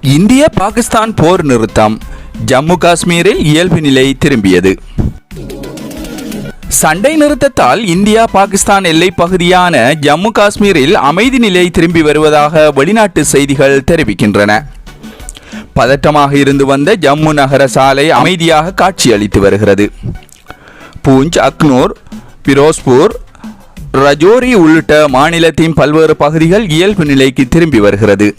இந்திய பாகிஸ்தான் போர் நிறுத்தம் ஜம்மு காஷ்மீரில் இயல்பு நிலை திரும்பியது. சண்டை நிறுத்தத்தால் இந்தியா பாகிஸ்தான் எல்லைப் பகுதியான ஜம்மு காஷ்மீரில் அமைதி நிலை திரும்பி வருவதாக வெளிநாட்டு செய்திகள் தெரிவிக்கின்றன. பதற்றமாக இருந்து வந்த ஜம்மு நகர சாலை அமைதியாக காட்சியளித்து வருகிறது. பூஞ்ச் அக்னூர் பிரோஸ்பூர் ரஜோரி உள்ளிட்ட மாநிலத்தின் பல்வேறு பகுதிகள் இயல்பு நிலைக்கு திரும்பி வருகிறது.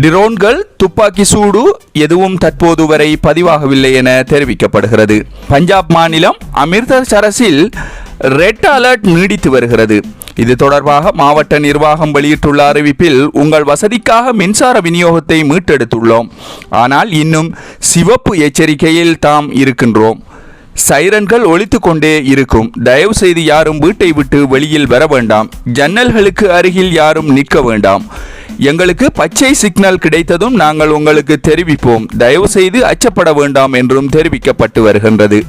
டிரோன்கள் துப்பாக்கி சூடு எதுவும் தற்போது வரை பதிவாகவில்லை என தெரிவிக்கப்படுகிறது. பஞ்சாப் மாநிலம் அமிர்தசரஸில் ரெட் அலர்ட் நீடித்து வருகிறது. இது தொடர்பாக மாவட்ட நிர்வாகம் வெளியிட்டுள்ள அறிவிப்பில் உங்கள் வசதிக்காக மின்சார விநியோகத்தை மீட்டெடுத்துள்ளோம். ஆனால் இன்னும் சிவப்பு எச்சரிக்கையில் தாம் இருக்கின்றோம். சைரன்கள் ஒழித்து கொண்டே இருக்கும். தயவு செய்து யாரும் வீட்டை விட்டு வெளியில் வர வேண்டாம். ஜன்னல்களுக்கு அருகில் யாரும் நிற்க வேண்டாம். எங்களுக்கு பச்சை சிக்னல் கிடைத்ததும் நாங்கள் உங்களுக்கு தெரிவிப்போம். தயவு செய்து அச்சப்பட வேண்டாம் என்றும் தெரிவிக்கப்பட்டு வருகின்றது.